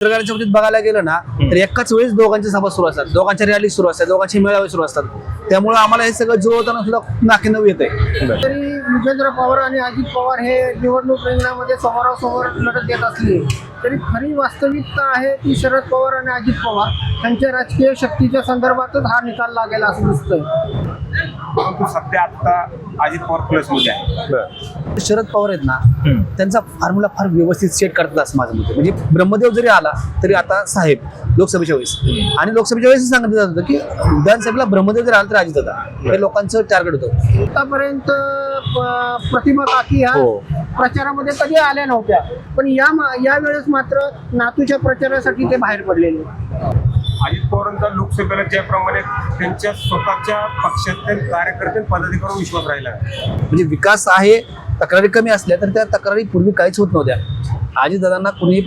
पत्रकारांच्या बाबतीत बघायला गेलं ना तर एकाच वेळेस दोघांच्या सभा सुरू असतात. दोघांच्या रॅली सुरू असतात दोघांचे मेळावे सुरू असतात. त्यामुळे आम्हाला हे सगळं जुळवताना सुद्धा नाके नऊ येत आहे तरी युगेंद्र पवार आणि अजित पवार हे निवडणूक रिंगणामध्ये समोरासमोर लढत देत असली तरी खरी वास्तविकता आहे ती शरद पवार आणि अजित पवार. यांच्या राजकीय शक्तीच्या संदर्भातच हा निकाल लागेल असं दिसतंय. परंतु सध्या आता अजित पवार प्लसमध्ये आहे शरद पवार आहेत ना त्यांचा फॉर्म्युला फार व्यवस्थित सेट करतात असं माझं मत आहे. म्हणजे ब्रह्मदेव जरी आला तरी आता साहेब लोकसभेच्या वेळेस. आणि लोकसभेच्या वेळेस सांगितलं जात होतं की विधानसभेला ब्रह्मदेव जरी आला तर अजित होता. हे लोकांचं टार्गेट होतं. आतापर्यंत प- प्रतिमा काकी ह्या हो. प्रचारामध्ये कधी आल्या नव्हत्या. पण या मा- या वेळेस मात्र नातूच्या प्रचारासाठी ते बाहेर पडलेले. अजित पवारांचा लोकसभेला ज्याप्रमाणे त्यांच्या स्वतःच्या पक्षातील कार्यकर्ते पदाधिकाऱ्यांवर विश्वास राहिला. म्हणजे विकास आहे तक्रारी कमी असल्या तर त्या तक्रारी पूर्वी काहीच होत नव्हत्या. अजितदादांना कुणी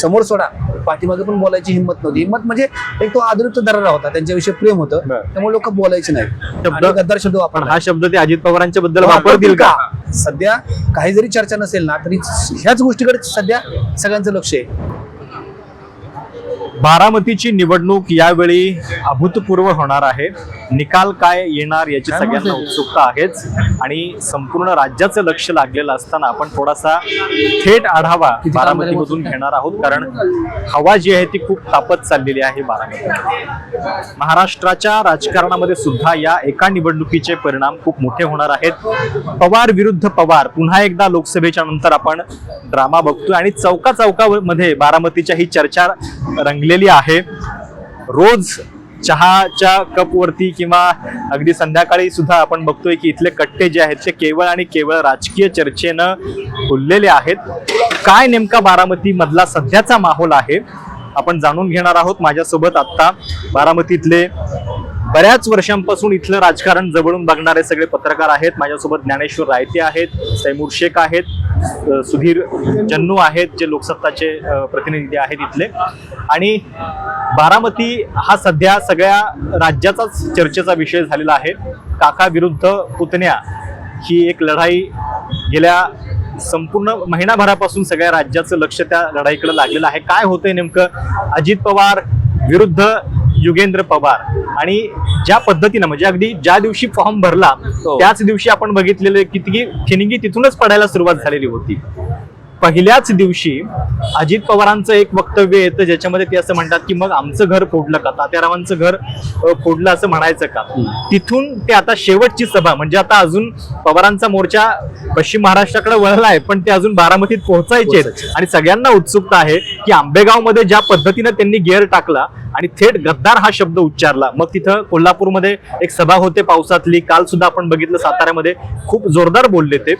समोर सोडा पाठीमागे पण बोलायची हिंमत नव्हती. हिंमत म्हणजे एक तो आदृत दरारा होता त्यांच्याविषयी प्रेम होतं. त्यामुळे लोक बोलायचे नाही. गद्दार शब्द पण वापरला. हा शब्द ते अजित पवारांच्या बद्दल वापरतील का? सध्या काही जरी चर्चा नसेल ना तरी ह्याच गोष्टीकडे सध्या सगळ्यांचं लक्ष आहे. बारामतीची निवडणूक यावेळी अभूतपूर्व होणार आहे. निकाल काय येणार याची सगळ्यांना उत्सुकता आहेच. आणि संपूर्ण राज्याचं लक्ष लागलेलं असताना आपण थोडासा थेट आढावा बारामतीमधून घेणार आहोत. कारण हवा जी आहे ती खूप तापत चाललेली आहे बारामती महाराष्ट्राच्या राजकारणामध्ये सुद्धा या एका निवडणुकीचे परिणाम खूप मोठे होणार आहेत. पवार विरुद्ध पवार. पुन्हा एकदा लोकसभेच्या नंतर आपण ड्रामा बघतोय. आणि चौका चौकामध्ये बारामतीच्या ही चर्चा रंगलेली आहे. रोज चहाच्या कपवरती किंवा अगदी संध्याकाळी सुद्धा आपण बघतोय की इथले कट्टे जे आहेत ते केवळ आणि केवळ राजकीय चर्चेनं फुललेले आहेत. काय नेमका बारामती मधला सध्याचा माहोल आहे? आपण जाणून घेणार आहोत. माझ्यासोबत आत्ता बारामतीतले बऱ्याच वर्षांपासून इथलं राजकारण जवळून बघणारे सगळे पत्रकार आहेत. माझ्यासोबत ज्ञानेश्वर रायते आहेत तैमूर शेख आहेत सुधीर जन्नू आहेत जे लोकसत्ताचे प्रतिनिधी आहेत इथले. आणि बारामती हा सध्या सगळ्या राज्याचाच चर्चेचा विषय झालेला आहे. काका विरुद्ध पुतण्या ही एक लढाई गेल्या संपूर्ण महिनाभरापासून सगळ्या राज्याचं लक्ष त्या लढाईकडे लागलेलं आहे. काय होतंय नेमकं? अजित पवार विरुद्ध युगेंद्र पवार. आणि ज्या पद्धतीनं म्हणजे अगदी ज्या दिवशी फॉर्म भरला त्याच दिवशी आपण बघितलेलं किती ठिणगी तिथूनच पडायला सुरुवात झालेली होती. पहिल्याच दिवशी अजित पवारांचं एक वक्तव्य येतं ज्याच्यामध्ये ते असं म्हणतात की मग आमचं घर फोडलं का? तात्यारावांचं घर फोडलं असं म्हणायचं का? तिथून ते आता शेवटची सभा म्हणजे आता अजून पवारांचा मोर्चा पश्चिम महाराष्ट्राकडे वळला आहे पण ते अजून बारामतीत पोहोचायचे आणि सगळ्यांना उत्सुकता आहे की आंबेगावमध्ये ज्या पद्धतीनं त्यांनी गेअर टाकला आणि थेट गद्दार हा शब्द उच्चारला. मग तिथं कोल्हापूरमध्ये एक सभा होते पावसातली. काल सुद्धा आपण बघितलं साताऱ्यामध्ये. खूप जोरदार बोलले ते.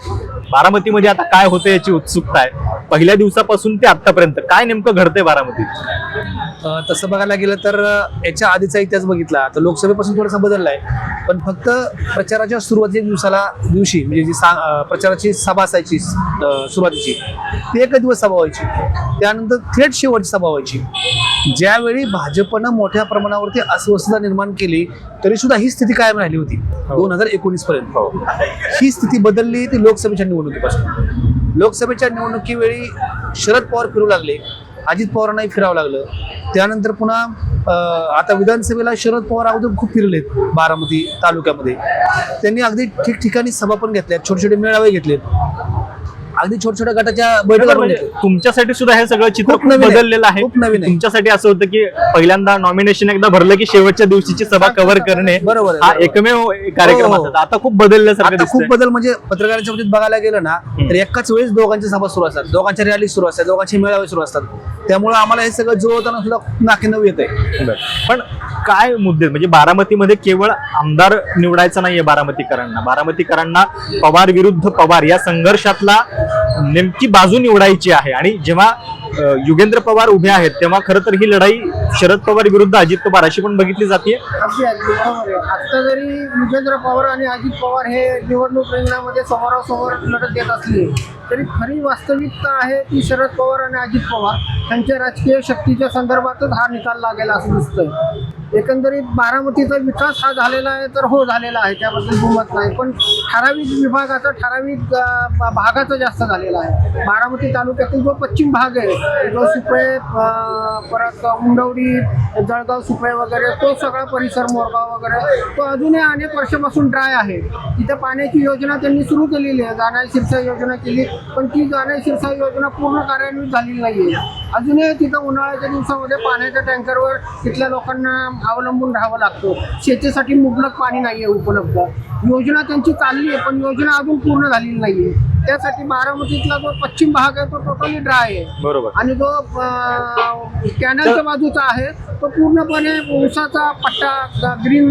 बारामतीमध्ये आता काय होतं याची उत्सुकता आहे. पहिल्या दिवसापासून ते आतापर्यंत काय नेमकं घडतंय बारामतीत? तसं बघायला गेलं तर याच्या आधीचा इतिहास बघितला. तर लोकसभेपासून थोडासा बदललाय. पण फक्त प्रचाराच्या सुरुवातीच्या दिवसाला दिवशी म्हणजे जी सा प्रचाराची सभा असायची सुरुवातीची ती एक दिवस सभा व्हायची. त्यानंतर थेट शेवटची सभा व्हायची. ज्यावेळी भाजपनं मोठ्या प्रमाणावरती अस्वस्थता निर्माण केली तरी सुद्धा ही स्थिती कायम राहिली होती. दोन हजार एकोणीस पर्यंत ही स्थिती बदलली ती लोकसभेच्या निवडणुकीपासून. लोकसभेच्या निवडणुकीवेळी शरद पवार फिरू लागले अजित पवारांनाही फिरावं लागलं. त्यानंतर पुन्हा आता विधानसभेला शरद पवार अगोदर खूप फिरलेत बारामती तालुक्यामध्ये. त्यांनी अगदी ठिकठिकाणी सभा पण घेतल्यात छोटे छोटे मेळावे घेतलेत. अगदी छोट्या छोट्या गटाच्या बैठका म्हणजे घेतल्या. तुमच्यासाठी सुद्धा हे सगळं चित्र खूप नवीन आहे. बदललेलं आहे खूप नवीन आहे. तुमच्यासाठी असं होतं की पहिल्यांदा नॉमिनेशन एकदा भरलं की शेवटच्या दिवशीची सभा कव्हर करणे बरोबर आहे, हा बरोबर. एकमेव कार्यक्रम हो, हो. आता खूप बदलल्यासारखं आता खूप दिसतंय बदल म्हणजे पत्रकारांच्या बाबतीत बघायला गेलं ना तर एकाच वेळेस दोघांच्या सभा सुरू असतात दोघांच्या रॅली सुरू असतात दोघांचे मेळावे सुरू असतात त्यामुळे आम्हाला हे सगळं जुळवताना सुद्धा नाके नऊ येत आहे पण काय मुद्दे म्हणजे बारामतीमध्ये केवळ आमदार निवडायचं नाहीये बारामतीकरांना बारामतीकरांना पवार विरुद्ध पवार या संघर्षातला नेमकी बाजू निवडायची आहे. आणि जेव्हा युगेंद्र पवार उभे आहेत तेव्हा खरं तर ही लढाई शरद पवार विरुद्ध अजित पवार अशी पण बघितली जाते. आता जरी युगेंद्र पवार आणि अजित पवार हे निवडणूक रिंगणामध्ये समोरासमोर लढत देत असली तरी खरी वास्तविकता आहे ती शरद पवार आणि अजित पवार. यांच्या राजकीय शक्तीच्या संदर्भातच हा निकाल लागेल असं दिसतंय. एकंदरीत बारामतीचा विकास हा झालेला आहे तर हो झालेला आहे त्याबद्दल दुमत नाही. पण ठराविक विभागाचा ठराविक भागाचा जास्त झालेला आहे. बारामती तालुक्यातील जो पश्चिम भाग आहे जो सुपळे परत उंडवडी जळगाव सुपळे वगैरे तो सगळा परिसर मोरगाव वगैरे तो अजूनही अनेक वर्षापासून ड्राय आहे. तिथे पाण्याची योजना त्यांनी सुरू केलेली आहे. जाण्या शिरसा योजना केली पण ती जाण्या शिरसा योजना पूर्ण कार्यान्वित झालेली नाही आहे अजूनही तिथं उन्हाळ्याच्या दिवसामध्ये पाण्याच्या टँकरवर तिथल्या लोकांना अवलंबून राहावं लागतं. शेतीसाठी मुबलक पाणी नाही आहे उपलब्ध. योजना त्यांची चालली आहे पण योजना अजून पूर्ण झालेली नाही आहे त्यासाठी बारामतीतला जो पश्चिम भाग आहे तो टोटली ड्राय आहे. बरोबर. आणि जो अं, कॅनलच्या बाजूचा आहे तो पूर्णपणे ऊसाचा पट्टा ग्रीन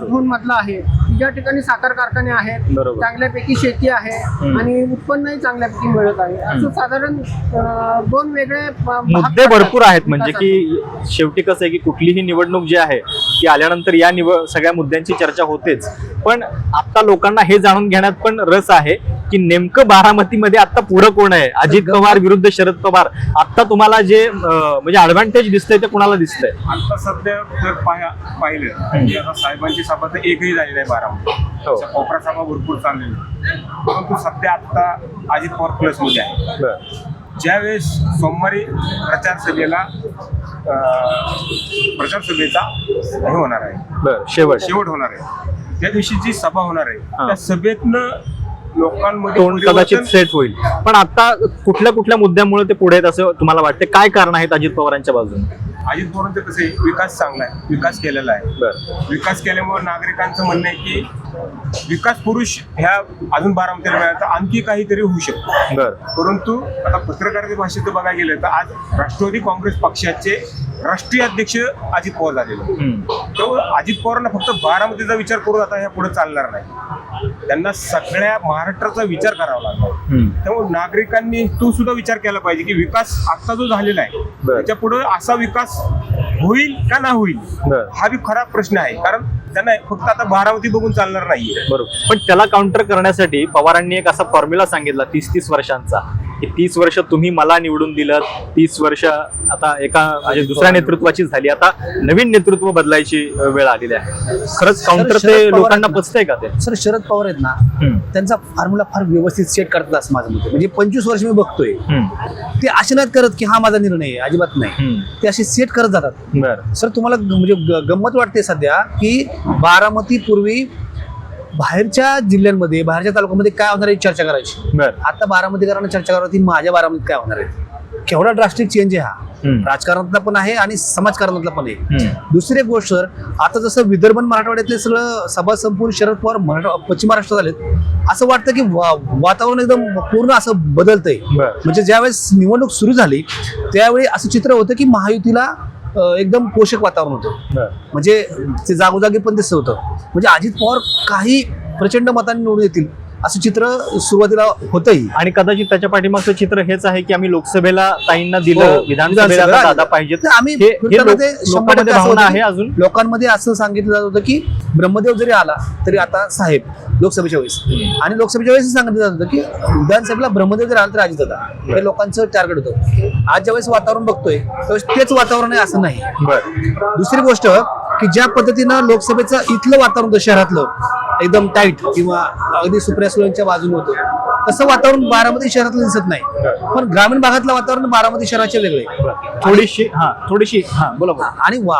झोन मधला आहे. ज्या ठिकाणी साखर कारखाने आहेत बरोबर. चांगल्यापैकी शेती आहे आणि उत्पन्नही चांगल्यापैकी मिळत आहे. असं साधारण अं, दोन वेगळे अं, भाग मुद्दे भरपूर आहेत. म्हणजे. की शेवटी कसं आहे की कुठलीही निवडणूक जी आहे ती आल्यानंतर या निव सगळ्या मुद्द्यांची चर्चा होतेच. पण आता लोकांना हे जाणून घेण्यात पण रस आहे की नेमकं बारामतीमध्ये आता पुढं कोण आहे? अजित पवार विरुद्ध शरद पवार. आता तुम्हाला जे म्हणजे ऍडव्हान्टेज दिसतंय ते कुणाला दिसतंय? आता सध्या जर पाह्या पाहिलं की आता साहेबांची सभा तर एकही झाली नाही बारामध्ये हो. कोपरा सभा भरपूर चाललेली परंतु सध्या आता अजित पवार प्लसमध्ये आहे. ज्यावेळेस सोमवारी प्रचार सभेला प्रचार सभेचा हे होणार आहे. बर शेवट. शेवट होणार आहे. त्या दिवशी जी सभा होणार आहे. त्या सभेतनं लोकांमध्ये तोंड कदाचित सेट होईल. पण आता कुठल्या कुठल्या मुद्द्यामुळे ते पुढे आहेत असं तुम्हाला वाटते काय कारण आहेत अजित पवारांच्या बाजूने? अजित पवारांचं कसं आहे विकास चांगला आहे विकास केलेला आहे विकास केल्यामुळे नागरिकांचं म्हणणं आहे की विकास पुरुष ह्या अजून बारामतीला मिळाला तर आणखी काहीतरी होऊ शकतो परंतु आता पत्रकाराच्या भाषेत बघायला गेलं तर आज राष्ट्रवादी काँग्रेस पक्षाचे राष्ट्रीय अध्यक्ष अजित पवार झालेले आहेत. हम्म. तो अजित पवारांना फक्त बारामतीचा विचार करून आता ह्या पुढे चालणार नाही त्यांना सगळ्या महाराष्ट्राचा विचार करावा हम्म. त्यामुळे नागरिकांनी तो सुद्धा विचार केला पाहिजे की विकास आता जो झालेला आहे. त्याच्या पुढे असा विकास होईल का ना होईल? बर. हा बी खरा प्रश्न आहे. कारण त्यांना फक्त आता बारामती बघून चालणार नाहीये. बरोबर. पण त्याला काउंटर करण्यासाठी पवारांनी एक असा फॉर्म्युला सांगितला तीस तीस वर्षांचा. की तीस वर्ष तुम्ही मला निवडून दिलं तीस वर्ष आता एका म्हणजे दुसऱ्या नेतृत्वाची झाली आता नवीन नेतृत्व बदलायची वेळ आलेली आहे खरंच काउंटर ते लोकांना. पचतंय का ते सर शरद पवार आहेत ना. त्यांचा फॉर्म्युला फार व्यवस्थित सेट करतात असं माझं मत. म्हणजे पंचवीस वर्ष मी बघतोय. ते असे नाहीत करत की हा माझा निर्णय आहे अजिबात नाही. ते असे सेट करत जातात सर तुम्हाला म्हणजे गंमत वाटते सध्या की बारामती पूर्वी बाहेरच्या जिल्ह्यांमध्ये बाहेरच्या तालुक्यामध्ये काय होणार आहे चर्चा करायची? आता बारामतीकरांना चर्चा करावी माझ्या बारामतीत काय होणार आहे? केवढा ड्रास्टिक चेंज आहे हा. राजकारणातला पण आहे आणि समाजकारणातला पण आहे. दुसरी एक गोष्ट सर आता जसं विदर्भ मराठवाड्यातले सगळं सभा संपूर्ण शरद पवार मराठा पश्चिम महाराष्ट्रात आलेत. असं वाटतं की वातावरण एकदम पूर्ण असं बदलतंय. म्हणजे ज्यावेळेस निवडणूक सुरू झाली त्यावेळी असं चित्र होतं की महायुतीला एकदम पोषक वातावरण होतं. म्हणजे ते जागोजागी पण दिसत होतं. म्हणजे अजित पवार काही प्रचंड मतांनी निवडून येतील. असं चित्र सुरुवातीला होतंही. आणि कदाचित त्याच्या पाठीमागचं चित्र हेच आहे की आम्ही लोकसभेला ताईंना दिलं हो, विधानसभेला दादा पाहिजेत. तर आम्ही आहे अजून. लोकांमध्ये असं सांगितलं जात होतं की ब्रह्मदेव जरी आला तरी आता साहेब लोकसभेच्या वेळेस. आणि लोकसभेच्या वेळेस सांगितलं जात होतं की विधानसभेला ब्रह्मदेव जरी आला तरी अजित दादा हे लोकांचं टार्गेट होतं. आज ज्यावेळेस वातावरण बघतोय त्यावेळेस तेच वातावरण आहे असं नाही. बर. दुसरी गोष्ट की ज्या पद्धतीनं लोकसभेचं इथलं वातावरण शहरातलं एकदम टाईट किंवा अगदी सुप्रिया सुळेंच्या बाजूने होतं. तसं वातावरण बारामती शहरातलं दिसत नाही. पण ग्रामीण भागातलं वातावरण बारामती शहराचे वेगळे. थोडीशी हा थोडीशी हा बोला बोला. आणि वा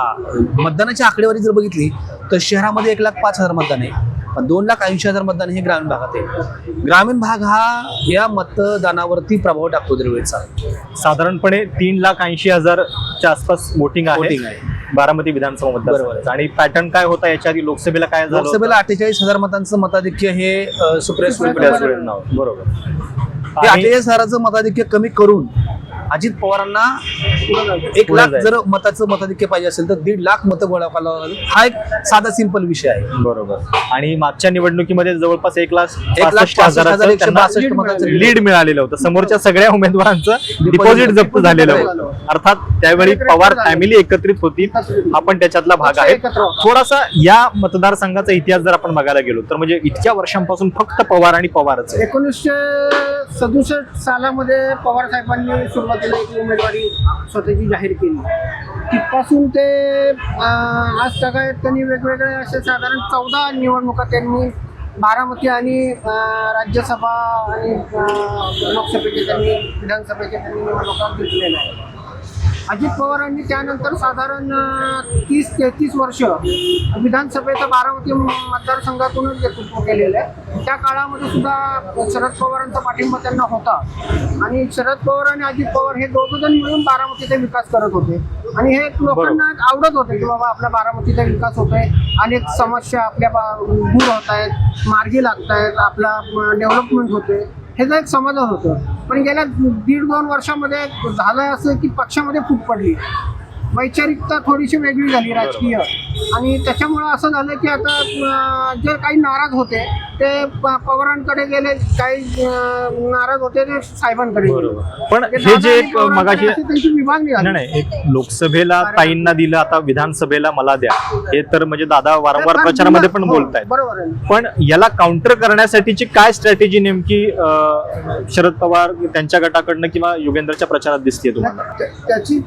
मतदानाची आकडेवारी जर बघितली तर शहरामध्ये एक लाख पाच हजार मतदान आहे. पण दोन लाख ऐंशी हजार मतदान हे ग्रामीण भागात आहे. ग्रामीण भाग हा या मतदानावरती प्रभाव टाकतो दरवेळेचा. साधारणपणे तीन लाख ऐंशी हजारच्या आसपास वोटिंग आहे. बारामती विधानसभा बरोबर मतदारसंघाचं आणि पॅटर्न काय होता? याच्या आधी लोकसभेला काय झालं? लोकसभेला अठ्ठेचाळीस हजार मतांचं मताधिक्य हे सुप्रिया सुळे. बरोबर. अठ्ठेचाळीस हजाराचं मताधिक्य कमी करून अजित पवारांना एक लाख. जर मताचं मताधिक्य पाहिजे असेल तर दीड लाख मतं गोळा करावं लागेल. हा एक साधा सिंपल विषय आहे. बरोबर. आणि मागच्या निवडणुकीमध्ये जवळपास एक लाख एक लाख पासष्ट पासष्ट हजार हजाराचं एकशे त्यांना बासष्ट मतांचं lead लीड मिळालेलं होतं. समोरच्या सगळ्या उमेदवारांचं डिपॉझिट जप्त झालेलं होतं. अर्थात त्यावेळी पवार फॅमिली एकत्रित होती. हा पण त्याच्यातला भाग आहे. थोडासा या मतदारसंघाचा इतिहास जर आपण बघायला गेलो तर म्हणजे इतक्या वर्षांपासून फक्त पवार आणि पवारच एकोणीसशे सदुसष्ट सालामध्ये पवार साहेबांनी सुरुवातीला एक उमेदवारी स्वतःची जाहीर केली. तिथपासून ते आज सगळ्यात त्यांनी वेगवेगळे असे साधारण चौदा निवडणुका त्यांनी बारामती आणि राज्यसभा आणि लोकसभेचे त्यांनी विधानसभेचे त्यांनी निवडणुका जिंकलेल्या आहेत. अजित पवारांनी त्यानंतर साधारण तीस तेहतीस वर्ष विधानसभेचं बारामती मतदारसंघातूनच नेतृत्व केलेलं आहे त्या काळामध्ये सुद्धा शरद पवारांचा पाठिंबा त्यांना होता. आणि शरद पवार आणि अजित पवार हे दोघं जण मिळून बारामतीचा विकास करत होते. आणि हे लोकांना आवडत होते की बाबा आपल्या बारामतीचा विकास होतोय अनेक समस्या आपल्या दूर होत आहेत मार्गी लागत आहेत आपला डेव्हलपमेंट होते हे जर एक समाधान होतं. पण गेल्या दीड दोन वर्षामध्ये झालं असं की पक्षामध्ये फूट पडली. वैचारिकता थोडीशी वेगळी झाली राजकीय. आणि त्याच्यामुळं असं झालं की आता जे काही नाराज होते ते पवारांकडे गेले काही नाराज होते ते साहेबांकडे गेले. पण हे जे मगाशी त्यांची विभागणी नाही लोकसभेला ताईंना दिलं आता विधानसभेला मला द्या. हे तर म्हणजे दादा वारंवार प्रचारामध्ये पण हो, बोलतायत. बरोबर पण याला काउंटर करण्यासाठीची काय स्ट्रॅटेजी नेमकी शरद पवार त्यांच्या गटाकडनं किंवा युगेंद्रच्या प्रचारात दिसते तुम्हाला? त्या- त्याची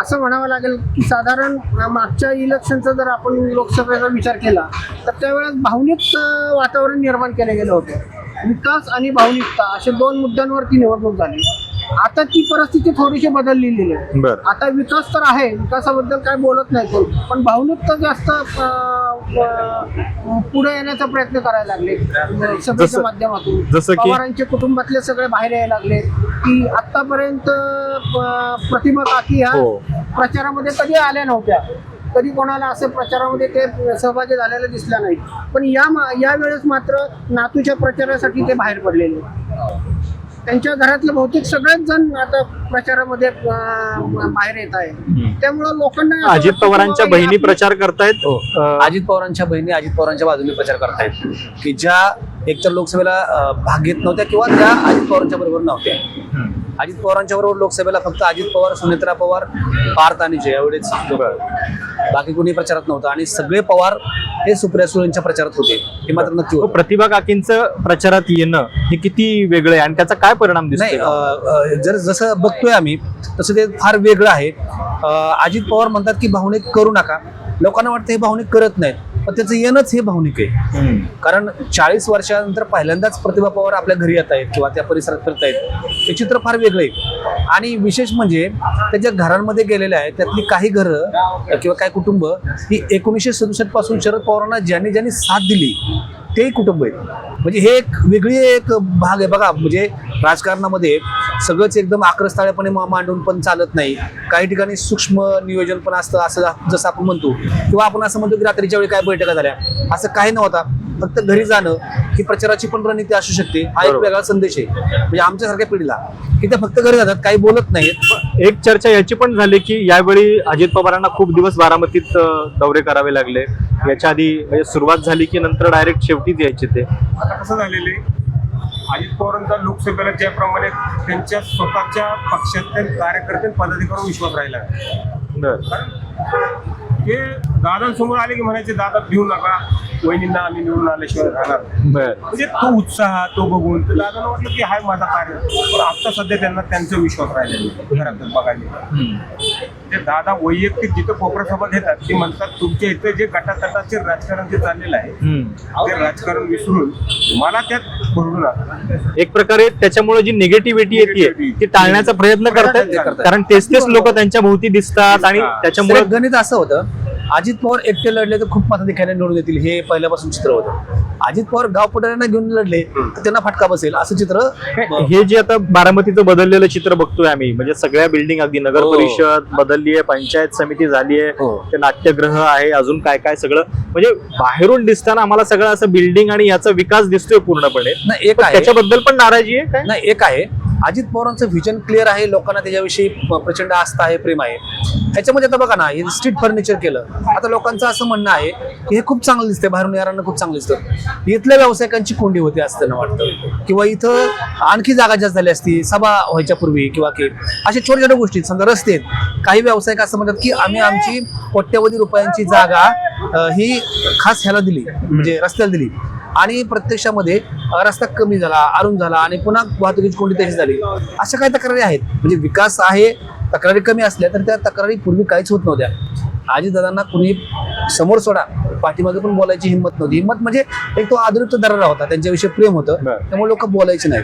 असं म्हणावं लागेल की साधारण मागच्या इलेक्शनचा जर आपण लोकसभेचा विचार केला तर त्यावेळेस भावनिक वातावरण निर्माण केलं गेलं होतं. विकास आणि भावनिकता अशा दोन मुद्द्यांवरती निवडणूक झाली. आता ती परिस्थिती थोडीशी बदललेली आहे. आता विकास तर आहे विकासाबद्दल काय बोलत नाही कोण पण भावनिकता जास्त पुढे येण्याचा प्रयत्न करायला लागले. सभेच्या माध्यमातून. पवारांचे कुटुंबातले सगळे बाहेर यायला लागले. की आतापर्यंत अं, प्रतिभा काकी ह्या हो. प्रचारामध्ये कधी आल्या नव्हत्या? कधी कोणाला असं प्रचारामध्ये ते सहभागी झालेले दिसल्या नाहीत पण या मा- या वेळेस मात्र नातूच्या प्रचारासाठी ते बाहेर पडलेले. त्यांच्या घरातले बहुतेक सगळेच जण आता प्रचारामध्ये बाहेर येत आहे. त्यामुळं लोकांना अजित पवारांच्या बहिणी प्रचार करतायत? हो. अजित पवारांच्या बहिणी अजित पवारांच्या बाजूने प्रचार करतायत. की ज्या एकतर लोकसभेला भाग घेत नव्हत्या किंवा त्या अजित पवारांच्या बरोबर नव्हत्या. अजित पवारांच्या बरोबर लोकसभेला फक्त अजित पवार सुनेत्रा पवार पार्थ आणि जय एवढेच. बाकी कोणी प्रचारात नव्हतं आणि सगळे पवार हे सुप्रिया सुळेंच्या प्रचारात होते. हे मात्र नक्की हो. प्रतिभा काकींचं प्रचारात येणं हे किती वेगळं आहे आणि त्याचा काय परिणाम दिसतो जर जसं बघतोय आम्ही तसं ते फार वेगळं आहे. अजित पवार म्हणतात की भावनिक करू नका. लोकांना वाटतं हे भावनिक करत नाहीत. पण त्याचं येणंच हे भावनिक आहे. कारण चाळीस वर्षानंतर पहिल्यांदाच प्रतिभा पवार आपल्या घरी येत आहेत किंवा त्या परिसरात फिरत आहेत. हे चित्र फार वेगळं आहे. आणि विशेष म्हणजे त्याच्या घरांमध्ये गेलेले आहेत त्यातली काही घरं किंवा काही कुटुंब ही एकोणीसशे सदुसष्टपासून शरद पवारांना ज्यांनी ज्यांनी साथ दिली तेही कुटुंब आहेत. म्हणजे हे एक वेगळी एक भाग आहे. बघा म्हणजे राजकारणामध्ये सगळंच एकदम आक्रस्ताळेपणे मांडून पण चालत नाही. काही ठिकाणी सूक्ष्म नियोजन पण असतं असं जसं आपण म्हणतो. किंवा आपण असं म्हणतो की रात्रीच्या वेळी काय बैठका झाल्या. असं काही नव्हता. फक्त घरी जाणं ही प्रचाराची पण रणनीती असू शकते. हा एक. वेगळा संदेश आहे. म्हणजे आमच्यासारख्या पिढीला. की ते फक्त घरी जातात काही बोलत नाहीत. एक चर्चा याची पण झाली की यावेळी अजित पवारांना खूप दिवस बारामतीत दौरे करावे लागले. याच्या आधी म्हणजे सुरुवात झाली की नंतर डायरेक्ट शेवटीच यायचे ते. आता कसं झालेलं आहे? अजित पवारांचा लोकसभेला ज्याप्रमाणे त्यांच्या स्वतःच्या पक्षातील कार्यकर्ते पदाधिकाऱ्यांवर विश्वास राहिला. ते दादांसमोर आले की म्हणायचे दादा भिऊ नका. वहिनींना आम्ही निवडून आल्याशिवाय राहणार नाही." बर. म्हणजे तो उत्साह तो बघून तर दादांना वाटलं की हाय माझा कार्य. पण आता सध्या त्यांना त्यांचा विश्वास राहिलेला आहे घरातच बघायला. ते दादा वैयक्तिक जिथं कोपरा सभा घेतात ते म्हणतात तुमच्या इथं जे गटातटाचे राजकारण जे चाललेलं आहे ते राजकारण विसरून मला त्यात भरडू नका एक प्रकारे त्याच्यामुळे जी निगेटिव्हिटी येते ती टाळण्याचा प्रयत्न करतात. करतात. कारण तेच तेच लोक त्यांच्या भोवती दिसतात आणि त्याच्यामुळे गणित असं होतं अजित पवार एकटे लढले तर खूप मताधिकाऱ्यांना निवडून येतील हे पहिल्यापासून चित्र होतं. अजित पवार गाव पुढाऱ्यांना घेऊन लढले तर त्यांना फटका बसेल असं चित्र हे जे आता बारामतीचं बदललेलं चित्र बघतोय आम्ही म्हणजे सगळ्या बिल्डिंग अगदी नगर हो. परिषद बदलली आहे पंचायत समिती झाली आहे हो. ते नाट्यगृह आहे अजून काय काय सगळं. म्हणजे बाहेरून दिसताना आम्हाला सगळं असं बिल्डिंग आणि याचा विकास दिसतोय पूर्णपणे. एक त्याच्याबद्दल पण नाराजी आहे काय? नाही एक आहे. अजित पवारांचं व्हिजन क्लिअर आहे लोकांना त्याच्याविषयी प्रचंड आस्था आहे प्रेम आहे. ह्याच्यामध्ये आता बघा ना हे स्ट्रीट फर्निचर केलं आता लोकांचं असं म्हणणं आहे की हे खूप चांगलं दिसतंय बाहेरून येणाऱ्यांना खूप चांगलं दिसतं. इथल्या व्यावसायिकांची कोंडी होती असं त्यांना वाटतं. किंवा इथं आणखी जागा जास्त झाली असती सभा व्हायच्या पूर्वी किंवा की अशा छोट्या छोट्या गोष्टी समजा रस्ते काही व्यावसायिक असं म्हणतात की आम्ही आमची कोट्यवधी रुपयांची जागा ही खास ह्याला दिली म्हणजे रस्त्याला दिली. आणि प्रत्यक्षामध्ये रस्ता कमी झाला अरुण झाला आणि पुन्हा वाहतुकीची कोंडी तशी झाली. अशा काही तक्रारी आहेत. म्हणजे विकास आहे तक्रारी कमी असल्या तर त्या तक्रारी पूर्वी काहीच होत नव्हत्या. अजितदादांना कुणी समोर सोडा पाठीमागे पण बोलायची हिंमत नव्हती. हिंमत म्हणजे एक तो आदृत दरारा होता त्यांच्याविषयी प्रेम होतं. त्यामुळे लोक बोलायचे नाही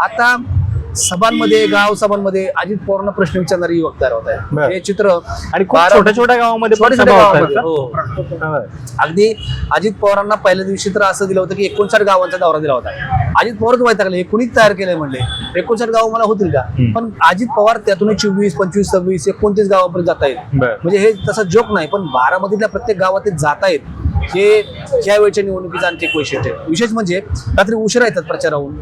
आता सभांमध्ये गाव सभांमध्ये अजित पवारांना प्रश्न विचारणारी युवक तयार होत. आहे हे चित्र आणि छोट्या छोट्या गावामध्ये आहेत? हो. अगदी अजित पवारांना पहिल्या दिवशी तर असं दिलं होतं की एकोणसाठ गावांचा दौरा दिला होता अजित पवारच माहिती लागले हे कुणीच तयार केलंय म्हणले एकोणसाठ गाव मला होतील का. पण अजित पवार त्यातून चोवीस पंचवीस सव्वीस एकोणतीस गावापर्यंत जाता बरं. म्हणजे हे तसं जोक नाही पण बारामतीतल्या प्रत्येक गावात ते जाता येत हे या वेळच्या निवडणुकीचं आणखी एक वैशिष्ट्य आहे. विशेष म्हणजे रात्री उशिरा येतात प्रचाराहून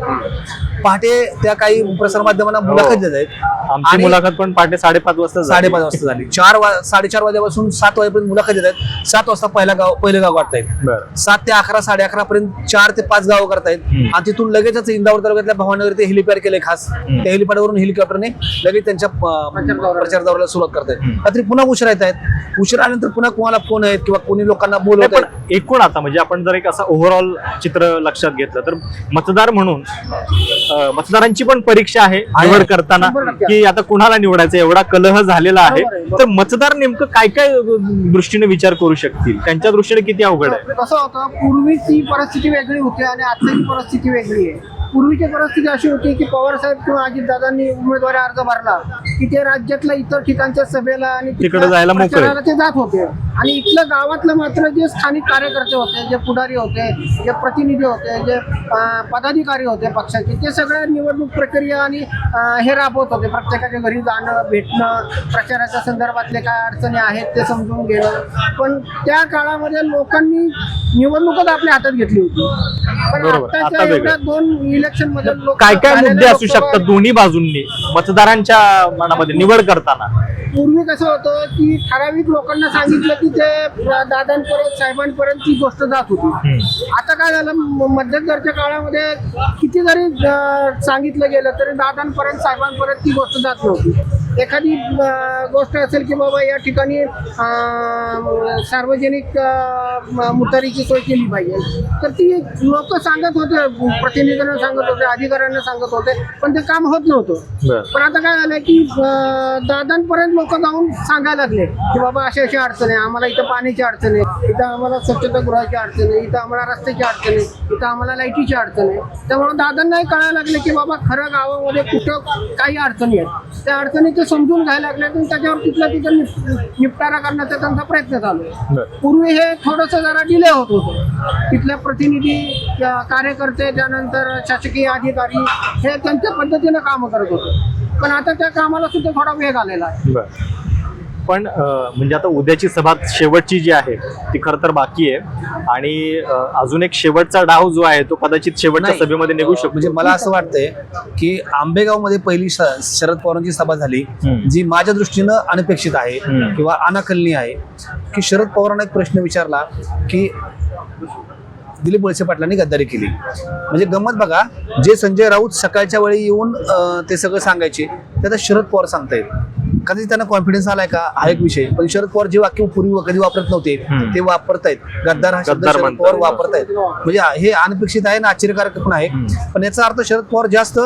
पहाटे त्या काही प्रसार माध्यमांना मुलाखत देत आहेत आमची आणि- मुलाखत पण पहाटे साडेपाच वाजता झाली. साडेपाच वाजता झाली. चार वा साडेचार वाजल्यापासून सात वाजेपर्यंत मुलाखत देत आहेत सात वाजता पहिला गाव पहिलं गाव काढतायत. बरं. सात ते अकरा साडे अकरा पर्यंत चार ते पाच गाव करतायत हम्म. आणि तिथून लगेचच इंदापूर तालुक्यातल्या भवानगर ते हेलिपॅड केले खास. त्या हेलिपॅडवरून हेलिकॉप्टरने लगेच त्यांच्या अं, प्रचार दौऱ्याला सुरुवात करतायत. रात्री पुन्हा उशिरा येत आहेत उशिरा आल्यानंतर पुन्हा कोणाला फोन आहेत किंवा कोणी लोकांना नाही, बोलवत पण आहेत एकूण आता म्हणजे आपण जर एक असं ओव्हरऑल चित्र लक्षात घेतलं तर मतदार म्हणून मतदारांची पण परीक्षा आहे निवड करताना. की आता कुणाला निवडायचं एवढा कलह झालेला आहे. तर मतदार नेमकं काय काय दृष्टीने विचार करू शकतील त्यांच्या दृष्टीने किती अवघड आहे कसं होतं पूर्वीची परिस्थिती वेगळी होती आणि आजची परिस्थिती वेगळी आहे पूर्वीची परिस्थिती अशी होती की पवार साहेब किंवा अजितदादांनी उमेदवारी अर्ज भरला की ते राज्यातल्या इतर ठिकाणच्या सभेला आणि तिकडे जायला. प्रचाराला ते जात होते आणि इथलं गावातलं मात्र जे स्थानिक कार्यकर्ते होते जे पुढारी होते जे प्रतिनिधी होते जे पदाधिकारी होते पक्षाचे ते सगळे निवडणूक प्रक्रिया आणि हे राबवत होते प्रत्येकाच्या घरी जाणं भेटणं प्रचाराच्या संदर्भातले काय अडचणी आहेत ते समजून घेणं पण त्या काळामध्ये लोकांनी निवडणूकच आपल्या हातात घेतली होती पण बरोबर. आता आताच्या वेगळं. एवढ्या दोन इलेक्शनमध्ये काय काय मुद्दे असू शकतात दोन्ही बाजूंनी? मतदारांच्या मनामध्ये निवड करताना. पूर्वी कसं होतं की ठराविक लोकांना सांगितलं की ते दादांपर्यंत साहेबांपर्यंत ती गोष्ट जात होती. आता काय झालं? मध्यंतरच्या काळामध्ये किती जरी सांगितलं गेलं तरी दादांपर्यंत साहेबांपर्यंत ती गोष्ट जात नव्हती. एखादी गोष्ट असेल की बाबा या ठिकाणी सार्वजनिक मुतारीची सोय केली पाहिजे. तर ती लोक सांगत होते प्रतिनिधींना सांगत होते अधिकाऱ्यांना सांगत होते पण ते काम होत नव्हतं. पण आता काय झालं की दादांपर्यंत लोक जाऊन सांगायला लागले की बाबा अशी अशी अडचण आहे आम्हाला इथं पाण्याची अडचण आहे इथं आम्हाला स्वच्छतागृहाची अडचण आहे इथं आम्हाला रस्त्याची अडचण आहे इथं आम्हाला लाईटीची अडचण आहे. त्यामुळे दादांनाही कळायला लागले की बाबा खरं गावामध्ये कुठं काही अडचणी आहेत. त्या अडचणी ते समजून घ्यायला लागले आणि त्याच्यावर तिथल्या तिथं निप- निपटारा करण्याचा त्यांचा प्रयत्न चालू आहे. पूर्वी हे थोडंसं जरा डिले होत होतं. तिथल्या प्रतिनिधी कार्यकर्ते त्यानंतर शासकीय अधिकारी हे त्यांच्या पद्धतीनं कामं करत होते पण आता त्या कामाला सुद्धा थोडा वेग आलेला आहे पण अं, म्हणजे आता उद्याची सभा शेवटची जी आहे ती खर तर बाकी आहे आणि अजून एक शेवटचा डाव जो आहे तो कदाचित शेवटच्या. सभेमध्ये निघू शकतो म्हणजे मला असं वाटतंय की आंबेगावमध्ये पहिली श- शरद पवारांची सभा झाली. जी माझ्या दृष्टीनं अनपेक्षित आहे. किंवा अनाकलनीय आहे की शरद पवारांना एक प्रश्न विचारला की दिलीप वळसे पाटलांनी गद्दारी केली. म्हणजे गंमत बघा जे संजय राऊत सकाळच्या वेळी येऊन ते सगळं सांगायचे ते आता शरद पवार सांगतायत. कधी त्यांना कॉन्फिडन्स आलाय का? हा एक विषय. पण शरद पवार जे वाक्य पूर्वी कधी वापरत नव्हते. ते वापरतायत. गद्दार हा शब्द शरद. पवार वापरतायत. म्हणजे हे अनपेक्षित आहे ना आश्चर्यकारक पण आहे. पण याचा अर्थ शरद पवार जास्त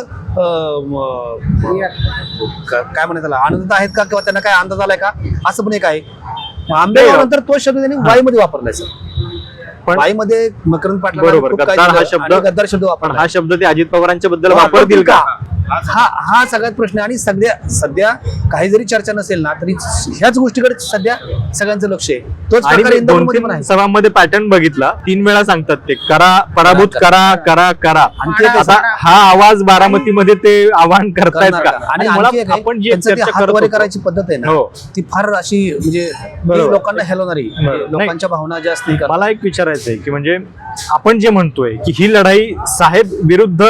काय म्हणतात आनंदात आहेत का किंवा त्यांना काय अंदाज आलाय का? असं पण एक आहे. आंबेगाव नंतर तो शब्द त्यांनी वाईमध्ये वापरलाय सर. पण वाईमध्ये मकरंद पाटला बरोबर, गद्दार हा शब्द- गद्दार शब्द पण वापरला. हा शब्द ते अजित पवारांच्या बद्दल वापरतील का? हा हा सगळ्यात प्रश्न आणि सध्या सध्या काही जरी चर्चा नसेल ना तरी ह्याच गोष्टीकडे सध्या सगळ्यांचं लक्ष आहे. तोच प्रकार पण आहे. सभांमध्ये पॅटर्न बघितला. तीन वेळा सांगतात ते करा पराभूत करा करा करा. आणि ते कसं- आता हा आवाज बारामतीमध्ये ते आवाहन करतायत का? आणि मला आणखी आपण जी चर्चा हातवारे होतो, करायची पद्धत आहे ना हो. ती फार अशी म्हणजे लोकांना हेलवणारी बरोबर. लोकांच्या भावना जास्त नाही करत. मला एक विचारायचं आहे की म्हणजे आपण जे म्हणतोय की ही लढाई साहेब विरुद्ध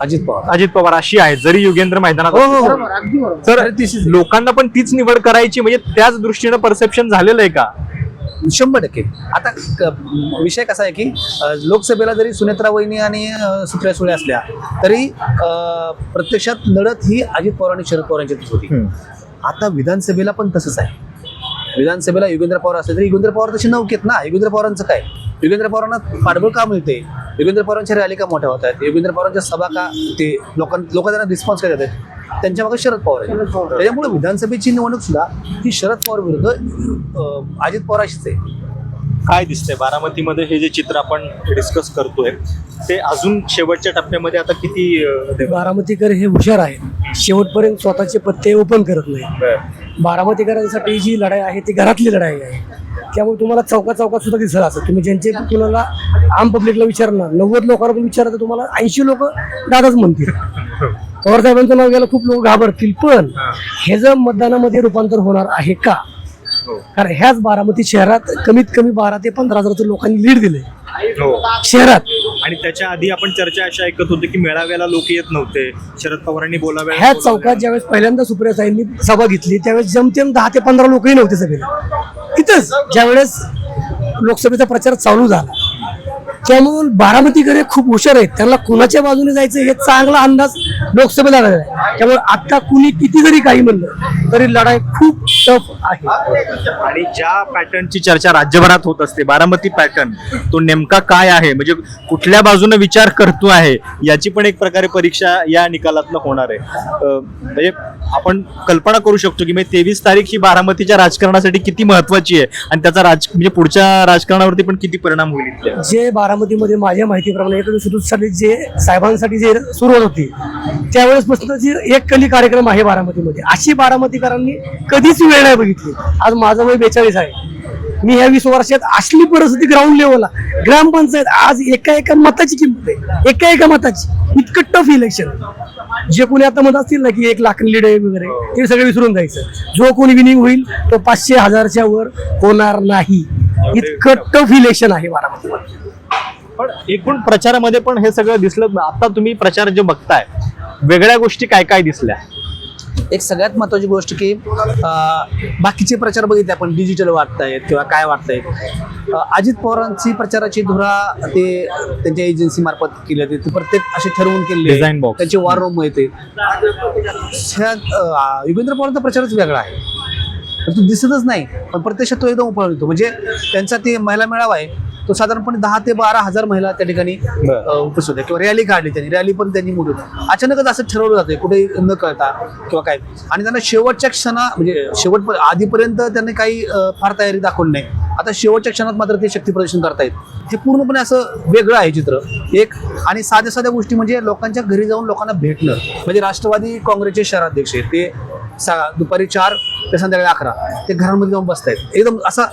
अजित पवार. अजित पवार अशी आहे जरी युगेंद्र मैदानात हो, हो, हो. तर लोकांना पण तीच निवड करायची म्हणजे त्याच दृष्टीनं परसेप्शन झालेलं आहे का? शंभर टक्के. आता क- विषय कसा आहे की अ, लोकसभेला जरी सुनेत्रा वहिनी आणि अ, सुप्रिया सुळे असल्या तरी अ, प्रत्यक्षात लढत ही अजित पवार आणि शरद पवार यांच्यातच होती आता विधानसभेला पण तसंच आहे. विधानसभेला युगेंद्र पवार असले तरी युगेंद्र पवार तसे नौकेत ना? युगेंद्र पवारांचं काय? युगेंद्र पवारांना पाठबळ का मिळते? युगेंद्र पवारांच्या रॅली का मोठ्या होत आहेत? युगेंद्र पवारांच्या सभा का ते लोकां लोक त्यांना रिस्पॉन्स काय देतात त्यांच्या मागे शरद पवार आहे. त्याच्यामुळे विधानसभेची निवडणूक सुद्धा ही शरद पवार विरुद्ध अजित पवार अशीच आहे. काय दिसतंय? बारामतीमध्ये हे जे चित्र आपण डिस्कस करतोय ते अजून शेवटच्या टप्प्यामध्ये आता किती बारामतीकर हे हुशार आहेत. शेवटपर्यंत स्वतःचे पत्ते ओपन करत नाही बारामतीकरांसाठी जी लढाई आहे ती घरातली लढाई आहे. त्यामुळे तुम्हाला चौका चौकात सुद्धा दिसत असं. तुम्ही ज्यांचे कुणाला आम पब्लिकला विचारणार नव्वद लोकांना पण विचारता तुम्हाला ऐंशी लोक दादाच म्हणतील. पवार साहेबांचं नाव घ्यायला खूप लोक घाबरतील पण हे. जर मतदानामध्ये रूपांतर होणार आहे का? कारण ह्याच बारामती शहरात कमीत कमी बारा ते पंधरा हजार लोकांनी लीड दिले शहरात. आणि त्याच्या आधी आपण चर्चा अशा ऐकत होतो की मेळाव्याला लोक येत नव्हते. शरद पवारांनी बोलाव्या ह्या चौकात ज्यावेळेस पहिल्यांदा सुप्रिया साईंनी सभा घेतली त्यावेळेस जमतेम दहा ते पंधरा लोकही नव्हते सभेला. इथंच ज्यावेळेस लोकसभेचा प्रचार चालू झाला त्यामुळे बारामतीकडे खूप हुशार आहेत. त्यांना कुणाच्या बाजूने जायचं हे चांगला अंदाज लोकसभेला आहे. त्यामुळे आता कुणी किती जरी काही म्हणलं तरी लढाई खूप टफ आहे. आणि ज्या पॅटर्नची चर्चा राज्यभरात होत असते बारामती पॅटर्न तो नेमका काय आहे? म्हणजे कुठल्या बाजूने विचार करतो आहे? याची पण एक प्रकारे परीक्षा या निकालातनं होणार आहे. म्हणजे आपण कल्पना करू शकतो की म्हणजे तेवीस तारीख ही बारामतीच्या राजकारणासाठी किती महत्वाची आहे? आणि त्याचा राज म्हणजे पुढच्या राजकारणावरती पण किती परिणाम होईल जे बारामतीमध्ये माझ्या माहितीप्रमाणे एकोणीसशे जे साहेबांसाठी जे सुरुवात होती त्यावेळेसपासून जी एक कली कार्यक्रम आहे बारामतीमध्ये. अशी बारामतीकरांनी कधीच वेळ नाही बघितली. आज माझं वय बेचाळीस आहे. मी ह्या वीस वर्षात असली परिस्थिती ग्राउंड लेवलला ग्रामपंचायत आज एका एका मताची किंमत आहे. एका एका मताची. इतकं टफ इलेक्शन जे कोणी आता मत असतील ना की एक लाख लीड वगैरे ते सगळं विसरून जायचं. जो कोणी विनिंग होईल तो पाचशे हजारच्या वर होणार नाही. इतकं टफ इलेक्शन आहे बारामतीमध्ये पण एकूण प्रचारामध्ये पण हे सगळं दिसलं. आता तुम्ही प्रचार जे बघताय वेगळ्या गोष्टी काय काय दिसल्या? एक सगळ्यात महत्वाची गोष्ट की बाकीचे प्रचार बघितले आपण डिजिटल वाटतायत किंवा काय वाटतायत अजित पवारांची प्रचाराची धुरा ते त्यांच्या एजन्सी मार्फत केली होती. ते प्रत्येक असे ठरवून केले Design box. त्यांचे वॉर रूम येते युगेंद्र पवारांचा प्रचारच वेगळा आहे. तो दिसतच नाही पण प्रत्यक्षात तो एकदम येतो. म्हणजे त्यांचा ते महिला मेळावा आहे. तो साधारणपणे दहा ते बारा हजार महिला त्या ठिकाणी उपस्थित होत्या किंवा रॅली काढली त्यांनी. रॅली पण त्यांनी मोठी होती. अचानकच असं ठरवलं जातं कुठे न कळता किंवा काय. आणि त्यांना शेवटच्या क्षणा म्हणजे शेवट आधीपर्यंत त्यांनी काही फार तयारी दाखवली नाही. आता शेवटच्या क्षणात मात्र ते शक्ती प्रदर्शन करतायत. हे पूर्णपणे असं वेगळं आहे चित्र. एक आणि साध्या साध्या गोष्टी म्हणजे लोकांच्या घरी जाऊन लोकांना भेटणं. म्हणजे राष्ट्रवादी काँग्रेसचे शहराध्यक्ष आहेत. ते सा दुपारी चार ते संध्याकाळी अकरा. ते घरांमध्ये जाऊन बसतायत. एकदम असा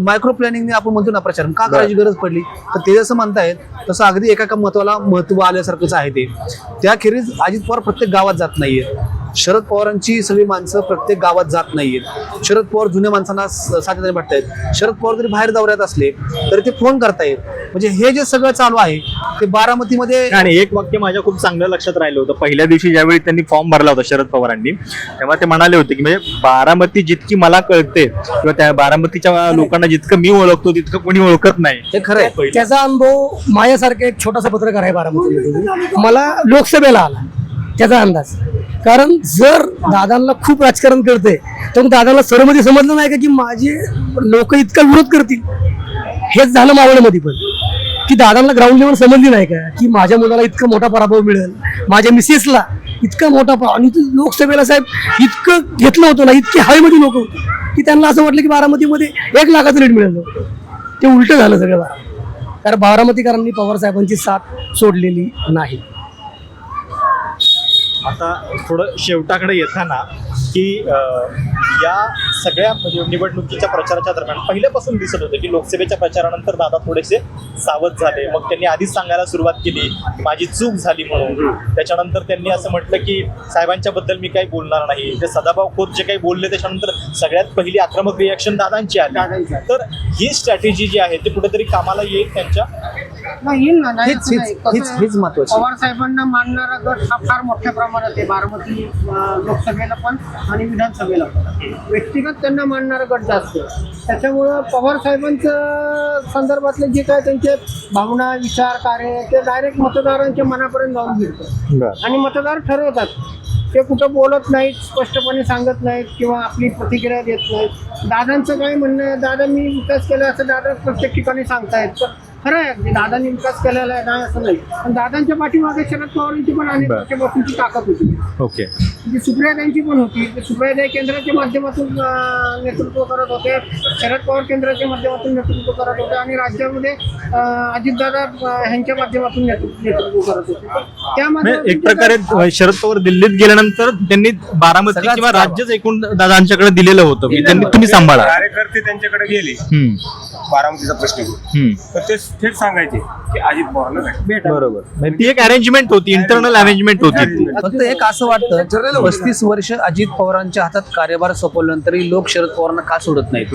मायक्रो प्लॅनिंगने आपण म्हणतो ना प्रचार. का करायची गरज पडली? तर ते जसं म्हणतायत तसं अगदी एका एका महत्वाला महत्त्व आल्यासारखंच आहे ते. त्याखेरीज अजित पवार प्रत्येक गावात जात नाहीये. शरद पवारांची सगळी माणसं प्रत्येक गावात जात नाहीयेत. शरद पवार जुन्या माणसांना सातत्याने भेटतायत शरद पवार जरी बाहेर दौऱ्यात असले तरी ते फोन करतायत. म्हणजे हे जे सगळं चालू आहे ते बारामतीमध्ये आणि एक वाक्य माझ्या खूप चांगलं लक्षात राहिलं होतं. पहिल्या दिवशी ज्यावेळी त्यांनी फॉर्म भरला होता शरद पवारांनी तेव्हा ते म्हणाले होते की म्हणजे बारामती जितकी मला कळते किंवा त्या बारामतीच्या लोकांना जितकं मी ओळखतो तितकं कोणी ओळखत नाही. हे खरं आहे. पहिलं. त्याचा अनुभव माझ्यासारखा एक छोटासा पत्रकार आहे बारामतीमध्ये. मला लोकसभेला आला त्याचा अंदाज. कारण जर दादांना खूप राजकारण करते तर मग दादांना सरमध्ये समजलं नाही का की माझे लोक इतका विरोध करतील? हेच झालं मावळमध्ये पण. की दादांना ग्राउंड लेवल समजली नाही का की माझ्या मुलाला इतका मोठा पराभव मिळेल? माझ्या मिसेसला इतका मोठा आणि लोकसभेला साहेब इतकं घेतलं होतं ना इतकी हवेमध्ये लोक होती की त्यांना असं वाटलं की बारामतीमध्ये एक लाखाचं रेट मिळेल. ते उलटं झालं सगळं. बारा कारण बारामतीकरांनी पवार साहेबांची साथ सोडलेली नाही. आता थोडं शेवटाकडे येताना की या सगळ्या म्हणजे निवडणुकीच्या प्रचाराच्या दरम्यान पहिल्यापासून दिसत होतं की लोकसभेच्या प्रचारानंतर दादा थोडेसे सावध झाले. मग त्यांनी आधीच सांगायला सुरुवात केली माझी चूक झाली म्हणून. त्याच्यानंतर त्यांनी असं म्हटलं की साहेबांच्या बद्दल मी काही बोलणार नाही. ते सदाभाऊ खोत जे काही बोलले त्याच्यानंतर सगळ्यात पहिली आक्रमक रिॲक्शन दादांची आली. तर ही स्ट्रॅटेजी जी आहे ती कुठेतरी कामाला येईल त्यांच्या नाही येईल ना नाही हेच- असं नाही. हेच- कसं हेच- हेच महत्त्वाचं. पवार साहेबांना मानणारा गट हा फार मोठ्या प्रमाणात आहे बारामती अं, लोकसभेला पण आणि विधानसभेला पण. व्यक्तिगत त्यांना मानणारा गट जास्त आहे. त्याच्यामुळं पवार साहेबांचं संदर्भातले जे काय त्यांचे भावना विचार कार्य ते डायरेक्ट मतदारांच्या मनापर्यंत जाऊन घेतो आणि मतदार ठरवतात. ते कुठं बोलत नाहीत स्पष्टपणे सांगत नाहीत किंवा आपली प्रतिक्रिया देत नाहीत. दादांचं काय म्हणणं आहे? दादा मी विकास केला असं दादा प्रत्येक ठिकाणी सांगतायत. पण खरं आहे अगदी दादांनी विकास केलेला आहे नाही असं नाही. पण दादांच्या पाठीमागे शरद पवारांची पण अनेक बरं. वर्षापासूनची ताकद होती. ओके. म्हणजे सुप्रियाताईंची पण होती. ते सुप्रियाताई केंद्राच्या माध्यमातून अं, नेतृत्व करत होते. शरद पवार केंद्राच्या माध्यमातून नेतृत्व करत होते आणि राज्यामध्ये अं, अजितदादा अं, ह्यांच्या माध्यमातून नेतृत्व नेतृत्व करत होते. त्या म्हणजे एक प्रकारे शरद पवार दिल्लीत गेल्यानंतर त्यांनी बारामती किंवा. राज्यच एकूण दादांच्याकडे दिलेलं होतं की त्यांनी तुम्ही सांभाळा. कार्यकर्ते त्यांच्याकडे गेले. हम्म, बारामतीचा प्रश्न घेऊन हम्म. तर ते थेट सांगायचे की अजित भेटा. बरोबर. म्हणजे ती एक अरेंजमेंट होती इंटरनल अरेंजमेंट होती ती. फक्त एक असं वाटतं पस्तीस वर्ष अजित पवारांच्या हातात कार्यभार सोपवल्यानंतरही लोक शरद पवारांना का सोडत नाहीत?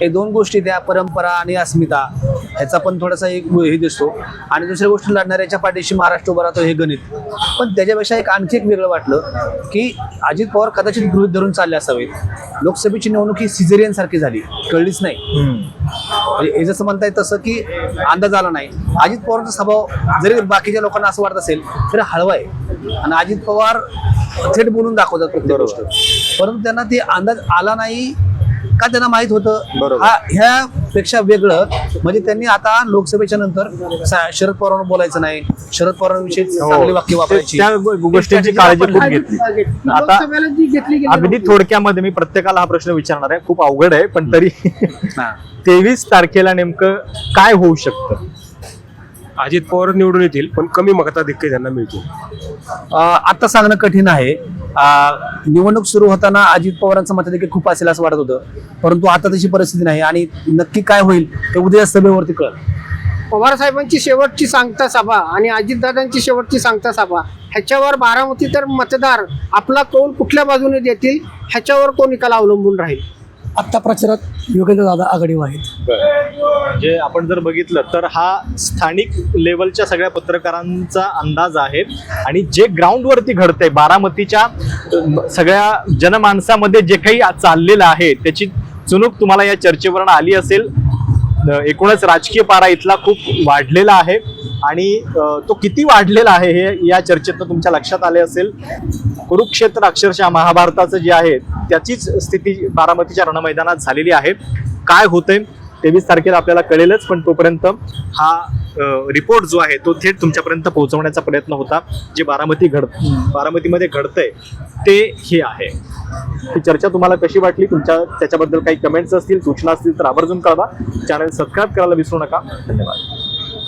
हे दोन गोष्टी त्या परंपरा आणि अस्मिता ह्याचा पण थोडासा एक हे दिसतो. आणि दुसऱ्या गोष्टी लढणाऱ्याच्या पाठीशी महाराष्ट्र उभा राहतो हे गणित. पण त्याच्यापेक्षा एक आणखी एक वेगळं वाटलं की अजित पवार कदाचित गृहित धरून चालले असावेत. लोकसभेची निवडणूक ही सिझेरियन सारखी झाली कळलीच नाही. हे जसं म्हणताय तसं की अंदाज आला नाही. अजित पवारांचा स्वभाव जरी बाकीच्या लोकांना असं वाटत असेल तरी हळवा आहे. आणि अजित पवार थेट बोलून दाखवतात प्रत्येक गोष्ट. परंतु त्यांना ते अंदाज आला नाही का त्यांना माहीत होतं? बरोबर. हा ह्यापेक्षा वेगळं. म्हणजे त्यांनी आता लोकसभेच्या नंतर सा- शरद पवारांवर बोलायचं नाही. शरद पवारांविषयी चांगली वाक्य हो. वापरायची. त्या गो- गोष्टींची काळजी खूप घेतली. आता लोकसभेला जी घेतली गेली अगदी. थोडक्यामध्ये मी प्रत्येकाला हा प्रश्न विचारणार आहे. खूप अवघड आहे पण तरी हा. तेवीस तारखेला नेमकं काय होऊ शकतं? अजित पवार निवडून येतील पण कमी मताधिक्य त्यांना मिळतील. अं, आता सांगणं कठीण आहे. निवडणूक सुरू होताना अजित पवारांचं मताधिक्य खूप असेल असं वाटत होतं. परंतु आता तशी परिस्थिती नाही आणि नक्की काय होईल ते उद्या सभेवरती कळत पवार साहेबांची शेवटची सांगता सभा आणि अजितदादांची शेवटची सांगता सभा ह्याच्यावर बारामती तर मतदार आपला कौल कुठल्या बाजूने देतील ह्याच्यावर तो निकाल अवलंबून राहील? आत्ता प्रचारात योगेंद्र दादा आघाडीवर आहेत. म्हणजे आपण जर बघितलं तर हा स्थानिक लेवलच्या सगळ्या पत्रकारांचा अंदाज आहे आणि जे ग्राउंडवरती घडतंय बारामतीच्या सगळ्या जनमानसामध्ये जे काही चाललेलं आहे त्याची चुणूक तुम्हाला या चर्चेवरून आली असेल. एकूणच राजकीय पारा इथला खूप वाढलेला आहे. आणि तो किती वाढलेला आहे हे या चर्चेतनं तुमच्या लक्षात आले असेल. कुरुक्षेत्र अक्षरशः महाभारताचं जे आहे त्याचीच स्थिती बारामतीच्या रणमैदानात झालेली आहे. काय होतंय? तेवीस तारखेला आपल्याला कळेलच पण तोपर्यंत हा रिपोर्ट जो आहे तो थेट तुमच्यापर्यंत पोहोचवण्याचा प्रयत्न होता जे बारामती घड बारामतीमध्ये घडतंय ते हे आहे. ही चर्चा तुम्हाला कशी वाटली? तुमच्या त्याच्याबद्दल काही कमेंट्स असतील सूचना असतील तर आवर्जून कळवा. चॅनल सबस्क्राईब करायला विसरू नका. धन्यवाद.